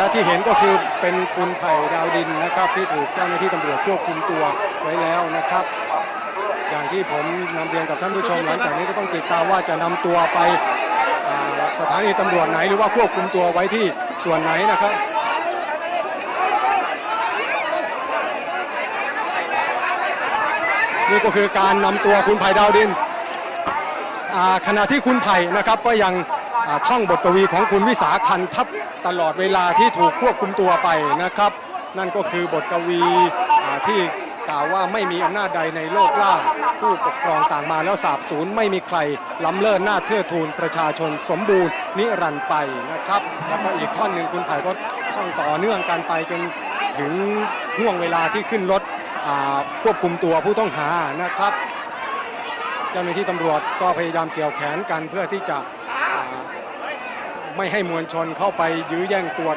และที่เห็นก็คือเป็นคุณไผ่ดาวดินนะครับ ที่ถูกเจ้าหน้าที่ตำรวจควบคุมตัวไว้แล้วนะครับ อย่างที่ผมนำเรียนกับท่านผู้ชมหลังจากนี้ก็ต้องติดตามว่าจะนำตัวไปสถานีตำรวจไหนหรือว่าควบคุมตัวไว้ที่ส่วนไหนนะครับนี่ก็คือการนำตัวคุณไผ่ดาวดินขณะที่คุณไผ่นะครับก็ยัง ท่องบทกวีของคุณวิสาคันทับตลอดเวลาที่ถูกควบคุมตัวไปนะครับ นั่นก็คือบทกวีที่กล่าวว่าไม่มีอำนาจใดในโลกล่า ผู้ปกครองต่างมาแล้วสาบสูญไม่มีใครล้ำเลิศหน้าเทื่อทูลประชาชนสมบูรณ์นิรันดร์ไปนะครับ แล้วก็อีกท่อนหนึ่งคุณไผ่ก็ท่องต่อเนื่องกันไปจนถึงห่วงเวลาที่ขึ้นรถควบคุมตัวผู้ต้องหานะครับ เจ้าหน้าที่ตำรวจก็พยายามเกี่ยวแขนกันเพื่อที่จะ ไม่ให้มวลชนเข้าไปยื้อแย่งตัว